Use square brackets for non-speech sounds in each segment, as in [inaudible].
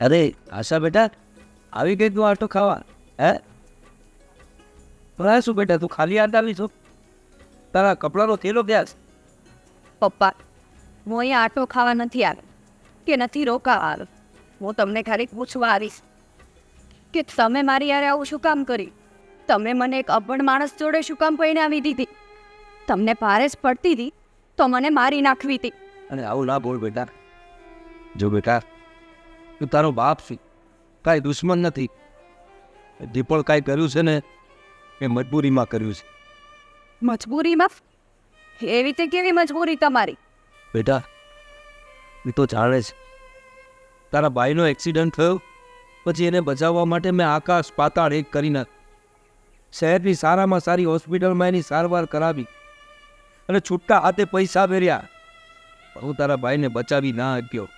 અરે આશા બેટા આવી ગઈ તું આટો ખાવા હે? પણ શું બેટા તું ખાલી હાથ આવી છો તારા કપડાનો થેલો ક્યાં પપ્પા હું અહીંયા આટો ખાવા નથી આવ્યો કે નથી રોકાવા આવ્યો હું તમને ખાલી પૂછવા આવીશ કે તમે મારી યારે આવું શું કામ કરી તમે મને એક અભણ માણસ જોડે શું કામ આવી દીધી? તમને ભારે જ પડતી હતી તો મને મારી નાખવી હતી. અને આવું ના બોલ બેટા. જો બેટા તું તારો બાપ છે. કાંઈ દુશ્મન નથી. જે પણ કાંઈ કર્યું છે ને એ મજબૂરીમાં કર્યું છે. મજબૂરીમાં એવી રીતે કેવી મજબૂરી તમારી? બેટા એ તો જાણે છે. તારા ભાઈનો એક્સિડન્ટ થયો પછી એને બચાવવા માટે મેં આકાશ પાતાળ એક કરી નાખ. શહેરની સારામાં સારી હોસ્પિટલમાં એની સારવાર કરાવી. અને છૂટકા હાથે પૈસા ફેર્યા હું તારા ભાઈને બચાવી ના શક્યો.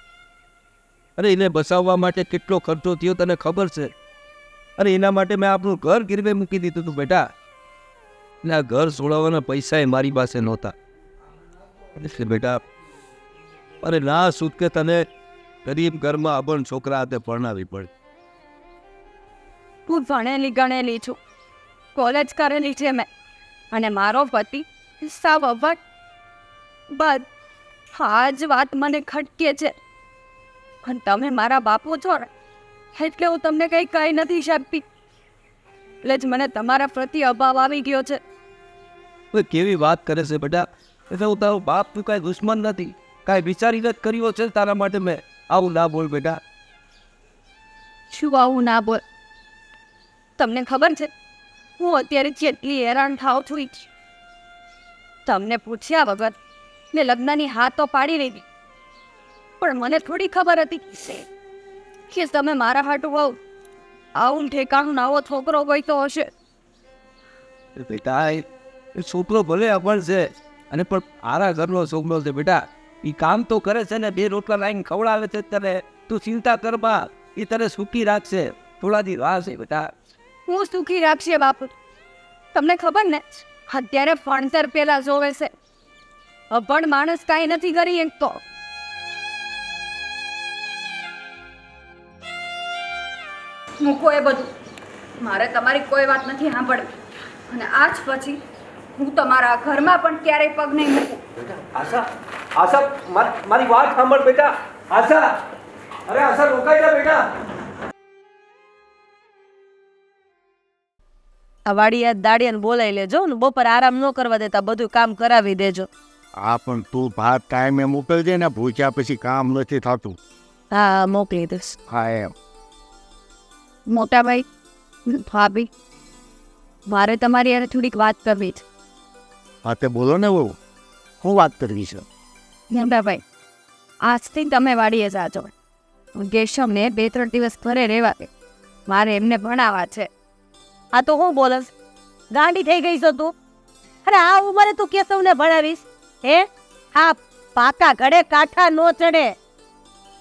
અરે એને બસાવવા માટે કેટલો ખર્ચો થયો તને ખબર છે? અરે એના માટે મેં આપણું ઘર ગીરવે મૂકી દીધું હતું બેટા. ને આ ઘર છોડાવવાના પૈસા એ મારી પાસે નહોતા. એટલે બેટા અરે ના સૂત કે તને ગરીબ ઘરમાં અભણ છોકરા હાથે પરણાવી પડે. હું ભણેલી ગણેલી છું. કોલેજ કરેલી છે મેં. અને મારો પતિ સાવ અભટ બસ, આ જ વાત મને ખટકે છે. પણ તમે મારા બાપુ છો ને એટલે હું તમને કંઈ કહી નથી શકતી. એટલે જ મને તમારા પ્રતિ અભાવ આવી ગયો છે. કેવી વાત કરે છે બેટા? એટલે હું તારો બાપ તું કાંઈ દુશ્મન નથી. કાંઈ વિચારી નથી કર્યો છે તારા માટે મેં. આવું ના બોલ બેટા. શું આવું ના બોલ? તમને ખબર છે હું અત્યારે જેટલી હેરાન થાવ છું. તમને પૂછ્યા વગર મેં લગ્નની હા તો પાડી લીધી. પણ મને થોડી ખબર હતી કે તમે મારા હાટું હોવ આવું ઠેકાણું નાવો છોકરો કોઈ તો હશે બેટા એ છોકરો ભલે અભણ છે અને પણ આરા ઘરનો છોકરો છે બેટા. એ કામ તો કરે છે ને બે રોટલા લાવીને ખવડાવે છે તને. તું ચિંતા કરવા એ તને સુખી રાખશે. થોડા દી રાહ છે બેટા. હું સુખી રાખશે બાપુ. તમને ખબર ને અત્યારે ભણતર પેલા જોવે છે. અભણ માણસ કાંઈ નથી કરી એક તો મૂકો એ બધું. મારે તમારી કોઈ વાત નથી સાંભળવી. અને આજ પછી હું તમારા ઘરમાં પણ ક્યારેય પગ નહીં મૂકું. આશા આશા મારી વાત સાંભળ બેટા. આશા અરે આશા રોકાઈ જા બેટા. આ વાડિયા દાડિયાને બોલાવી લેજો ને બપોર આરામ ન કરવા દેતા બધું કામ કરાવી દેજો. હા પણ તું ભાત ટાઈમે મોકલજે ને ભૂખ્યા પછી કામ નથી થતું. હા મોકલી દઈશ. હા એમ. મોટા ભાઈ ભાભી મારે તમારી યાર થોડીક વાત કરવી છે. હા તે બોલો ને બહુ હું વાત કરવી છે? મોટા ભાઈ આજથી તમે વાડીએ જાજો. કેશવને બે ત્રણ દિવસ ઘરે રહેવા દે. મારે એમને ભણાવવા છે. આ તો હું બોલસ ગાંડી થઈ ગઈ છો તું. અરે આ ઉંમરે તું કેશવને ભણાવીશ? હે? આ પાકા ઘડે કાંઠા નો ચડે.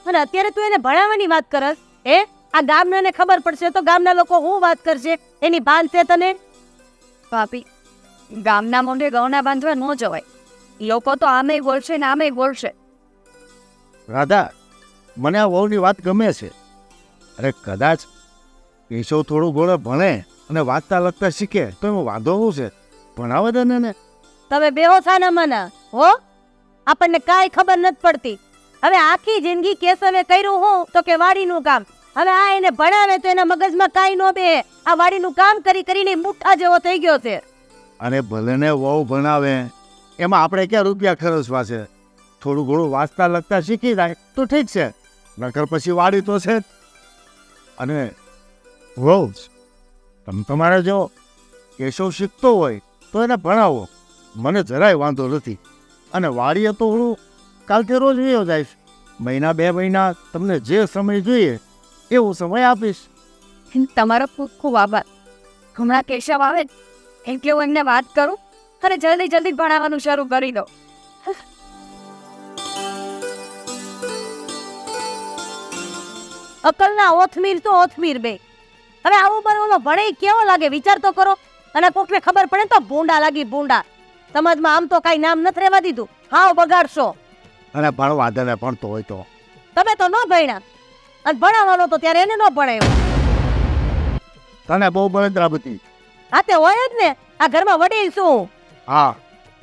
અને અત્યારે તું એને ભણાવવાની વાત કરસ હે? આ ગામનાને ખબર પડશે તો ગામના લોકો શું વાત કરશે? એની ભાન છે તને? ભાભી ગામના મોઢે ગૌના બાંધવા ન જવાય. લોકો તો આમે બોલશે ને આમે બોલશે. રાધા મને આ વહુની વાત ગમે છે. અરે કદાચ કેશવ થોડું ઘણું ભણે અને વાંચતા લખતા શીખે તો એમાં વાંધો શું છે? ભણાવે તને ને. તમે બેહો થાના મના હો? આપણને કાંઈ ખબર નથી પડતી. હવે આખી જિંદગી કેશવે કર્યું હું તો કે વાડીનું કામ. હવે આ એને ભણાવે તો એના મગજમાં કાંઈ ન બે. આ વાડીનું કામ કરી કરીને મુઠ્ઠા જેવો થઈ ગયો છે. અને ભલે ને વહુ ભણાવે, એમાં આપણે ક્યાં રૂપિયા ખર્ચવા છે? થોડું ઘણું વાંચતા લખતા શીખી જાય તો ઠીક છે. નકર પછી વાડી તો છે. અને વહુ. તમે તમારે જો કેશવ શીખતો હોય, તો એને ભણાવો. મને જરાય વાંધો નથી. અને વાડીએ તો હું કાલથી રોજ યોજાઈશ જઈશ. મહિના બે મહિના તમને જે સમય જોઈએ એવો સમય આપીશ. તમારો ખૂબ ખૂબ આભાર. હમણાં કેશવ આવે એટલે હું એમને વાત કરું અને જલ્દી જલ્દી ભણાવવાનું શરૂ કરી દઉં. અકલના ઓથમીર તો ઓથમીર બે. હવે આવું બને ઓલો ભણે કેવો લાગે વિચાર તો કરો. અને કોકને ખબર પડે તો ભૂંડા લાગી ભૂંડા. સમાજમાં આમ તો કાંઈ નામ નથી રહેવા દીધું. હાવ બગાડશો. અને ભણવા દે ને ભણતો હોય તો. તમે તો ન ભણ્યા. અને ભણાવવાનો તો ત્યારે એને ન ભણાયો. તને બહુ બળતરા બધી આ તે હોય જ ને. આ ઘરમાં વડીલ શું? હા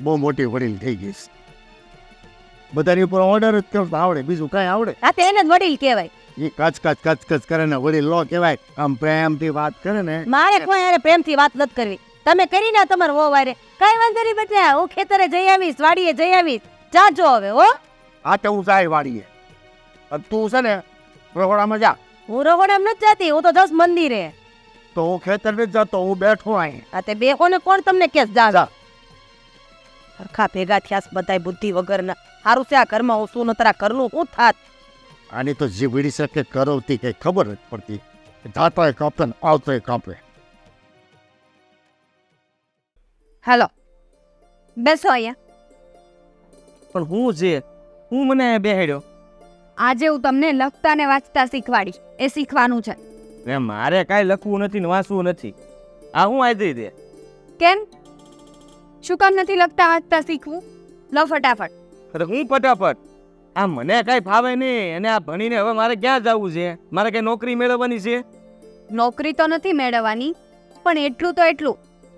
બહુ મોટી વડીલ થઈ ગઈ બધાની ઉપર ઓર્ડર જ કરતા આવડે બીજું કાંઈ આવડે. આ તે એને જ વડીલ કહેવાય. એ કચ કચ કચ કચ કરે ને વડીલ લો કહેવાય. આમ પ્રેમથી વાત કરે ને. મારે કોઈ અરે પ્રેમથી વાત નથી કરવી. તમે કરી ના તમારે વો વારે કઈ વાંધો નહીં બેટા હું ખેતરે જઈ આવીશ વાડીએ જઈ આવીશ. જાજો હવે હો. આ તો હું જાય વાડીએ. તું છે ને રહોડામાં જા. હું રહોડામ નથી જતી હું તો જસ મંદિરે. તો હું ખેતર ને જતો હું બેઠો અહીં. આ તે બે કોને કોણ તમને કેસ જા. સરખા ભેગા થયા બધાય બુદ્ધિ વગરના. હારું છે આ ઘરમાં હું શું નતરા કરલું હું થાત? આની તો જીવડી શકે કરવતી કઈ ખબર જ પડતી. જાતોય કાપે ને આવતોય કાપે. હાલો. બેસો અહીંયા. પણ હું જે હું મને બેહાડ્યો. આજે હું તમને લખતા ને વાંચતા શીખવાડીશ. એ શીખવાનું છે. ને મારે કાંઈ લખવું નથી ને વાંચવું નથી. આ હું આવી દે? કેમ? શું કામ નથી લખતા વાંચતા શીખવું? લો ફટાફટ. અરે હું ફટાફટ? આ મને કાંઈ ફાવે નહીં અને આ ભણીને હવે મારે ક્યાં જવું છે? મારે કઈ નોકરી મેળવવાની છે? નોકરી તો નથી મેળવવાની પણ એટલું તો એટલું.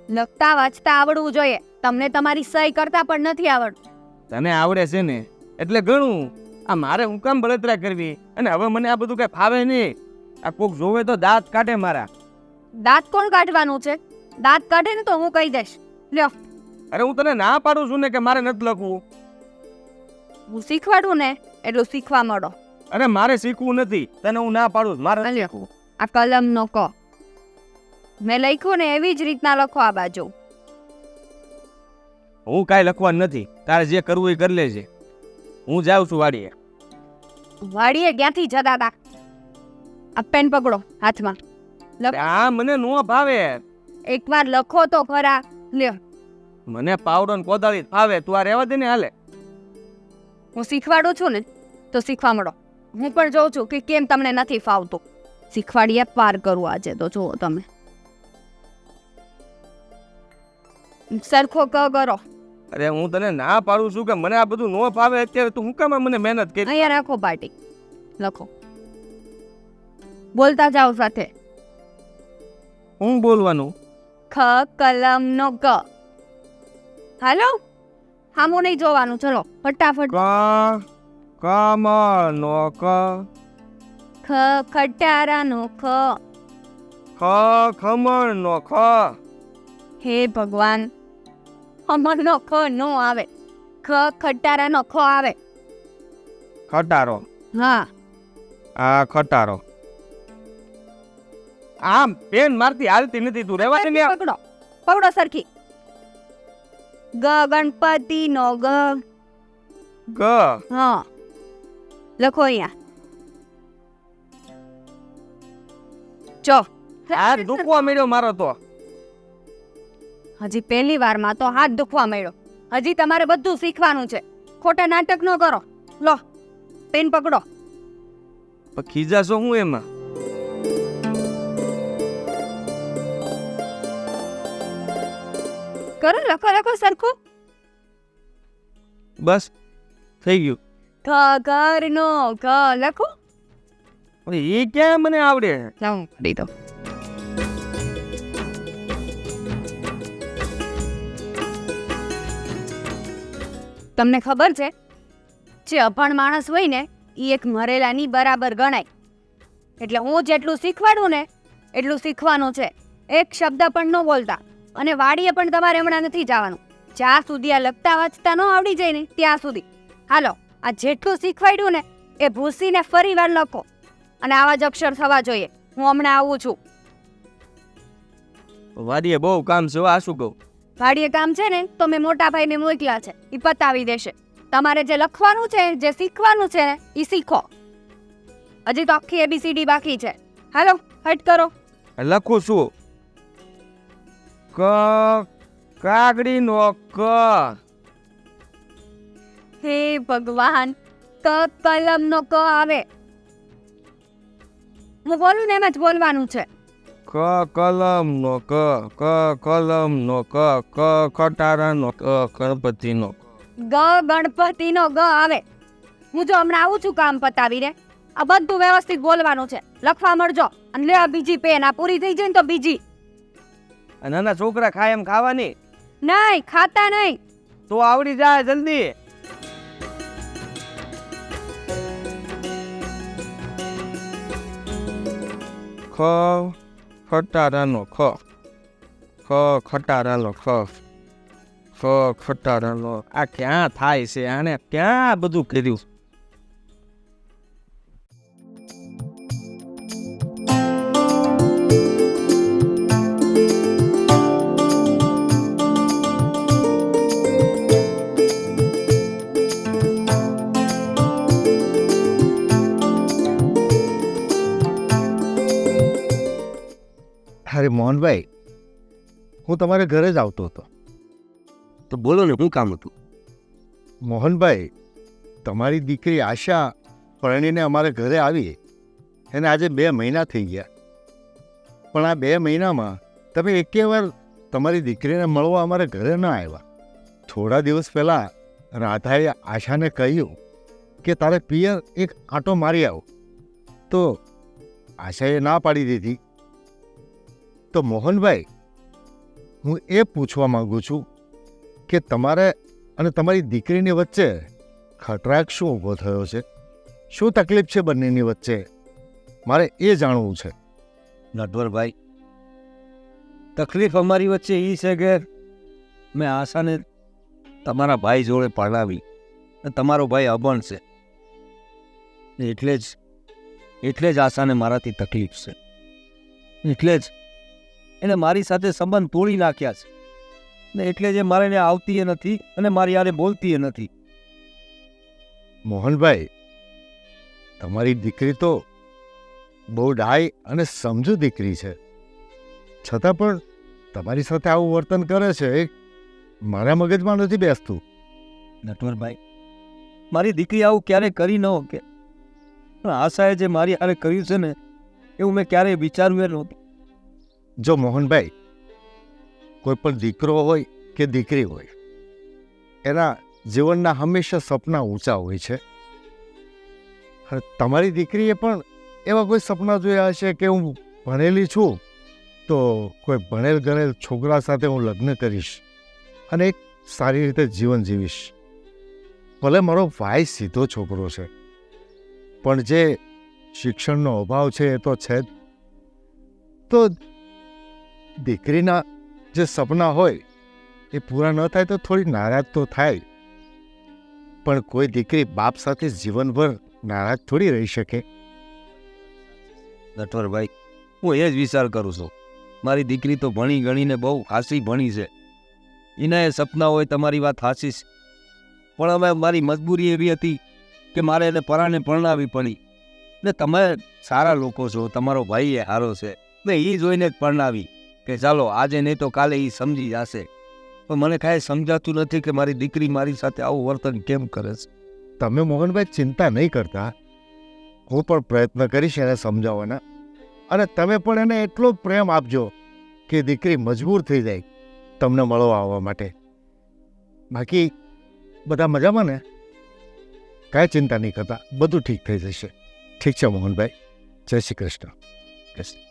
લખતા વાંચતા આવડવું જોઈએ. તમને તમારી સહી કરતા પણ નથી આવડતું. તને આવડે છે ને? એટલે ઘણું આ મારે હું કામ બળતરા કરવી? અને હવે મને આ બધું કઈ ફાવે નહીં. આ કોક જોવે તો દાંત કાઢે મારા. દાંત કોણ કાઢવાનું છે? દાંત કાઢે ને તો હું કહી દઈશ. લ્યો. અરે હું તને ના પાડું છું ને કે મારે નથી લખવું. હું શીખવાડું ને એટલું શીખવા મળો. અરે મારે શીખવું નથી. તને હું ના પાડું. મારે નથી આ શીખવું. આ કલમનો ક. મેં લખ્યું ને એવી જ રીતના લખો આ બાજુ. હું કાંઈ લખવાનું નથી. તારે જે કરવું એ કરી લેજે. હું જાઉં છું વાડીએ. વાડીએ ક્યાંથી જતા હતા આ પેન પકડો હાથમાં. આ મને નો ભાવે. એકવાર લખો તો ખરા. લ્યો મને પાવડો ને કોદાળી ફાવે. તું આ રહેવા દે ને હાલે. હું શીખવાડું છું ને તો શીખવા મળો હું પણ જોઉં છું કે કેમ તમને નથી ફાવતું. શીખવાડીએ પાર કરું આજે તો. જુઓ તમે. સરખો ક કરો. અરે હું તને ના પાડું છું કે મને આ બધું નો ફાવે અત્યારે તું હું કામ મને મહેનત કરી? અહીંયા રાખો પાર્ટી. લખો. બોલતા જાઓ સાથે. હું બોલવાનું? ખ કલમ નો ક હાલો? હામો નહીં જોવાનું ચલો ફટાફટ. કમળ નો ક. ખ ખટારા નો ખ. ખ ખમણ નો ખ. હે ભગવાન. અમરનો ખ નો આવે. ખ ખટારાનો ખ આવે. ખટારો. હા. આ ખટારો. આમ પેન મારતી હાલતી નથી. તું રેવા દે. પકડો પકડો સરખી. ગ ગણપતિ નો ગ. ગ. હા. લખો અહીંયા. ચો આ દુખવા મળ્યો મારો તો. હજી પહેલી વારમાં તો હાથ દુખવા મળ્યો હજી તમારે બધું શીખવાનું છે. ખોટા નાટક ન કરો. લો પેન પકડો. ખીજાશો હું એમાં? કરો લખો લખો સરખું. બસ થઈ ગયું. ખ ઘર નો ઘ લખો. એ ક્યાં મને આવડે? લાવું કરી દઉં. તમને ખબર છે? જે અભણ માણસ હોય ને એ એક મરેલાની બરાબર ગણાય. એટલે હું જેટલું શીખવાડું ને, એટલું શીખવાનું છે. એક શબ્દ પણ ન બોલતા. અને વાડીએ પણ તમારે હમણાં નથી જવાનું. જ્યાં સુધી આ લખતા વાંચતા ન આવડી જાય ને, ત્યાં સુધી. હાલો, આ જેટલું શીખવાડ્યું ને, એ ભૂસીને ફરી વાર લખો. અને આવા જ અક્ષર થવા જોઈએ. હું હમણાં આવું છું. વાડીએ બહુ કામ છે આ શું કહું? વાડીએ કામ છે ને તો મેં મોટા ભાઈને મોકલ્યા છે. એ પતાવી દેશે. તમારે જે લખવાનું છે જે શીખવાનું છે ને એ શીખો. હજી તો આખી એબીસીડી બાકી છે. હાલો હટ કરો. લખું છું. ક કાગડી નો ક. હે ભગવાન ક કલમ નો ક આવે. હું બોલું ને એમ જ બોલવાનું છે. ક કલમ નો ક ક કલમ નો ક ક ખટારા નો ક ગણપતિ નો ગ ગણપતિ નો ગ આવે. હું જો હમણાં આવું છું કામ પતાવીને આ બધું વ્યવસ્થિત બોલવાનું છે. લખવા મળજો. અને લે બીજી પેન આ પૂરી થઈ જાય ને તો બીજી. નાના છોકરા ખાય એમ ખાવાની? નહીં ખાતા નહીં. તો આવડી જાય જલ્દી. ખ ખટારાનો ખ. ખ, ખટારાનો ખ. ખ, ખટારાનો. આ ક્યાં થાય છે? આને ક્યાં બધું કર્યું? હું તમારે ઘરે જ આવતો હતો. તો બોલો ને શું કામ હતું? મોહનભાઈ તમારી દીકરી આશા પરણીને અમારે ઘરે આવી. એને આજે બે મહિના થઈ ગયા. પણ આ બે મહિનામાં તમે એકે વાર તમારી દીકરીને મળવા અમારે ઘરે ન આવ્યા. થોડા દિવસ પહેલાં રાધાએ આશાને કહ્યું કે તારે પિયર એક આંટો મારી આવો. તો આશાએ ના પાડી દીધી. તો મોહનભાઈ હું એ પૂછવા માગું છું કે તમારે અને તમારી દીકરીની વચ્ચે ખટરાક શું ઊભો થયો છે? શું તકલીફ છે બંનેની વચ્ચે? મારે એ જાણવું છે. નટવરભાઈ, તકલીફ અમારી વચ્ચે એ છે કે મેં આશાને તમારા ભાઈ જોડે પરણાવી અને તમારો ભાઈ અભણ છે. એટલે જ એટલે જ આશાને મારાથી તકલીફ છે. એટલે જ એને મારી સાથે સંબંધ તોડી નાખ્યા છે. ને એટલે જે મારે એને આવતી એ નથી અને મારી યારે બોલતી એ નથી. મોહનભાઈ તમારી દીકરી તો બહુ ડાય અને સમજુ દીકરી છે. છતાં પણ તમારી સાથે આવું વર્તન કરે છે મારા મગજમાં નથી બેસતું. નટવરભાઈ મારી દીકરી આવું ક્યારેય કરી ન કે પણ આશાએ જે મારી હારે કર્યું છે ને એવું મેં ક્યારેય વિચાર્યું એ નહોતું. જો મોહનભાઈ, કોઈ પણ દીકરો હોય કે દીકરી હોય, એના જીવનના હંમેશા સપના ઊંચા હોય છે. તમારી દીકરીએ પણ એવા કોઈ સપના જોયા હશે કે હું ભણેલી છું, તો કોઈ ભણેલ ગણેલ છોકરા સાથે હું લગ્ન કરીશ અને એક સારી રીતે જીવન જીવીશ. ભલે મારો ભાઈ સીધો છોકરો છે, પણ જે શિક્ષણનો અભાવ છે એ તો છે જ. તો દીકરીના જે સપના હોય, એ પૂરા ન થાય તો થોડી નારાજ તો થાય. પણ કોઈ દીકરી બાપ સાથે જીવનભર નારાજ થોડી રહી શકે. નટવરભાઈ, હું એ જ વિચાર કરું છું. મારી દીકરી તો ભણી ગણીને બહુ હાસી ભણી છે. એના એ સપના હોય, તમારી વાત હાસી પણ હવે મારી મજબૂરી એવી હતી કે મારે એને પરાને પરણાવી પડી. ને તમે સારા લોકો છો, તમારો ભાઈ એ સારો છે. ને એ જોઈને જ પરણાવી. કે ચાલો આજે નહીં તો કાલે એ સમજી જશે. પણ મને કાંઈ સમજાતું નથી કે મારી દીકરી મારી સાથે આવું વર્તન કેમ કરે છે. તમે મોહનભાઈ ચિંતા નહીં કરતા. હું પણ પ્રયત્ન કરીશ એને સમજાવવાના. અને તમે પણ એને એટલો પ્રેમ આપજો કે દીકરી મજબૂર થઈ જાય તમને મળવા આવવા માટે. બાકી બધા મજામાં ને? કાંઈ ચિંતા નહીં કરતા. બધું ઠીક થઈ જશે. ઠીક છે મોહનભાઈ. જય શ્રી કૃષ્ણ. લ્યો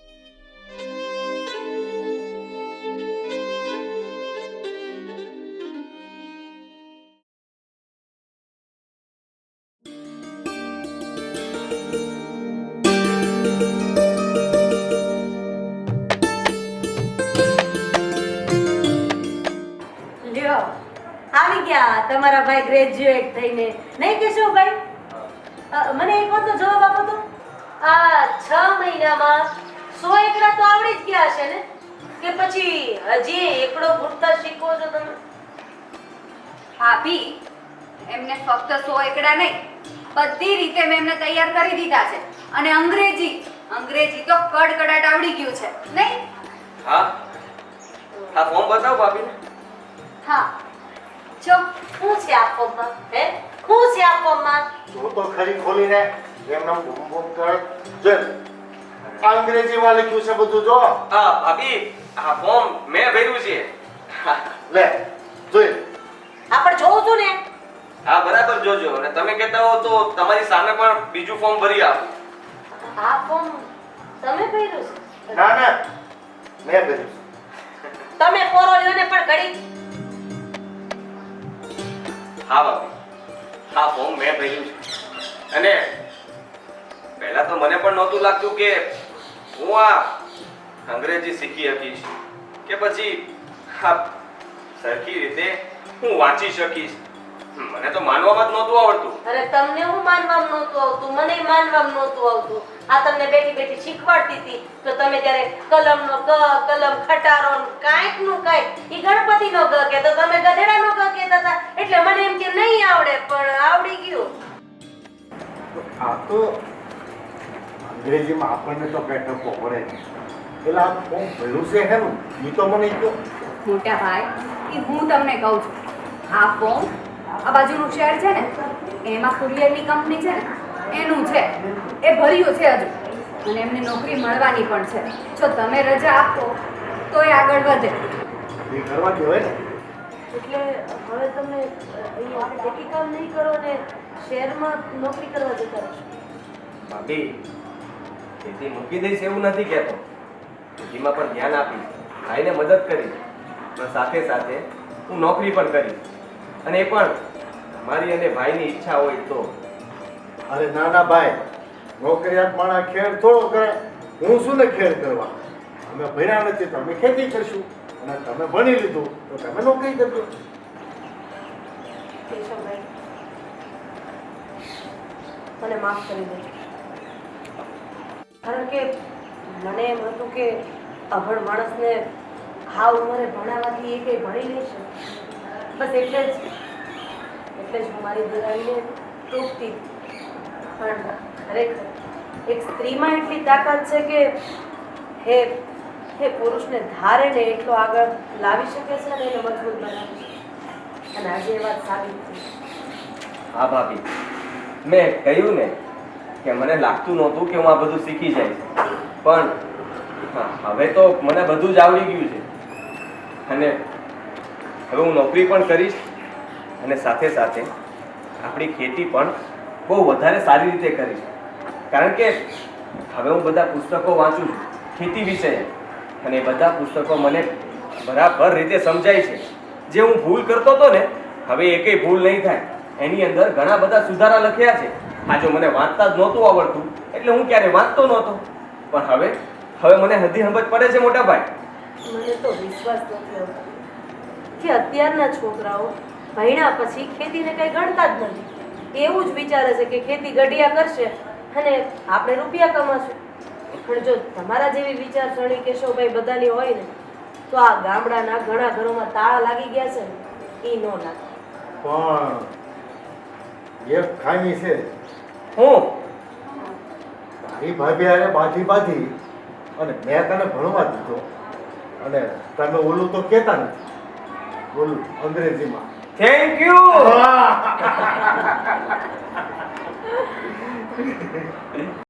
તમારા ભાઈ ગ્રેજ્યુએટ થઈને. નહીં કહેશો ભાઈ? મને એક વાત જવાબ આપો તો. આ છ મહિનામાં સો એકડા તો આવડી જ ગયા હશે ને? કે પછી હજી એકડો ભૂટતા શીખો છો તમે? ભાભી એમને ફક્ત સો એકડા નહીં. બધી રીતે મેં એમને તૈયાર કરી દીધા છે. અને અંગ્રેજી અંગ્રેજી તો કડકડાટ આવડી ગયું છે. નહીં? હા. હા ફોર્મ બતાવો ભાભીને. હા. જો શું છે આ ફોર્મમાં હે શું છે આ ફોર્મમાં જો તો ખરી ખોલીને એમને બૂમ બૂમ કર જો અંગ્રેજીમાં લખ્યું છે બધું જો હા ભાભી આ ફોર્મ મેં ભર્યું છે લે જોઈ આ પણ જોઉં છું ને હા બરાબર જોજો અને તમે કહેતા હો તો તમારી સામે પણ બીજું ફોર્મ ભરી આપો. આ ફોર્મ તમે ભર્યું છે? ના ના. મેં ભર્યું તમે કોરોલીઓને પણ કરી હા ભાભી હા ફોર્મ મેં ભર્યું છે. અને પહેલા તો મને પણ નહોતું લાગતું કે હું આ અંગ્રેજી શીખી શકીશ કે પછી આ સરખી રીતે હું વાંચી શકીશ. મને તો માનવામાં જ નહોતું આવડતું. અરે, તમને હું માનવામાં નહોતું આવતું મને માનવામાં નહોતું આવતું આ તમને બેઠી બેઠી શીખવાડતી હતી તો તમે ત્યારે કલમનો ક, કલમ, ખટારો ને કાંઈકનું કાંઈક, ઈ ગણપતિનો ગ તો તમે ગધેડાનો ગ કે એટલે મને એમ કે નહીં આવડે પણ આવડી ગયું. આ તો અંગ્રેજીમાં આપણને તો કઈ પડે એટલે આ ફોર્મ ભર્યું છે હેનું એ તો મને કહો મોટા ભાઈ એ હું તમને કહું છું. આ ફોર્મ આ બાજુનું શહેર છે ને એમાં કુરિયરની કંપની છે ને એનું છે. એ ભર્યું છે હજુ. અને એમને નોકરી મળવાની પણ છે. જો તમે રજા આપો તો એ આગળ વધે. એ કરવા દેવાય ને? એટલે હવે તમે ટેકી કામ નહીં કરો ને શહેરમાં નોકરી કરવા જતા રહેશો ભાભી ખેતી મૂકી દઈશ એવું નથી કહેતો. ખેતીમાં પણ ધ્યાન આપીશ. ભાઈને મદદ કરી પણ સાથે સાથે હું નોકરી પણ કરી અને એ પણ મારી અને ભાઈની ઈચ્છા હોય તો. અરે નાના ભાઈ. નોકરિયાત માણા ખેડ થોડો કરે. હું શું ને ખેડ કરવા? અમે ભર્યા નથી તો અમે ખેતી કરશું. અને તમે ભણી લીધું, તો તમે નોકરી કરજો? મને માફ કરી દેજો કારણ કે મને એમ હતું કે અભણ માણસને હા ઉંમરે ભણાવવાથી એ કંઈ ભણી છે બસ એટલે જ એટલે જ હું મારી દિવાળીને તૂટતી પણ ખરેખર, એક સ્ત્રીમાં એટલી તાકાત છે કે, હે હે પુરુષને ધારે ને એટલો આગળ લાવી શકે છે અને એને મજબૂત બનાવી શકે અને આજે એ વાત સાબિત થઈ. હા ભાભી. મેં કહ્યું ને કે મને લાગતું નહોતું કે હું આ બધું શીખી જઈશ પણ હવે તો મને બધું જ આવડી ગયું છે. અને હવે હું નોકરી પણ કરીશ અને સાથે સાથે આપણી ખેતી પણ બહુ વધારે સારી રીતે કરીશ. કારણ કે હવે હું બધા પુસ્તકો વાંચું છું ખેતી વિશે. અને એ બધા પુસ્તકો મને બરાબર રીતે સમજાય છે. જે હું ભૂલ કરતો હતો ને, હવે એકેય ભૂલ નહીં થાય. એની અંદર ઘણા બધા સુધારા લખ્યા છે. આ જો મને વાંચતા જ નહોતું આવડતું, એટલે હું ક્યારે વાંચતો નહોતો. પણ હવે હવે મને હદી સમજ પડે છે મોટા ભાઈ મને તો વિશ્વાસ નથી કે અત્યારના છોકરાઓ ભણ્યા પછી ખેતીને કંઈ ગણતા જ નથી. એવું જ વિચારે છે કે ખેતી ગઢિયા કરશે અને આપણે રૂપિયા કમાશું. પણ જો તમારા જેવી વિચારસરણી કેશવભાઈ બધાની હોય ને તો આ ગામડાના ઘણા ઘરોમાં તાળા લાગી ગયા છે ને એ ન લાગે. પણ એક ખામી છે. હું? તારી ભાભી આરે બાધી બાધી અને મેં તને ભણવા દીધો. અને તમે ઓલું તો કહેતા નથી. ઓલું અંગ્રેજીમાં. Thank you [laughs]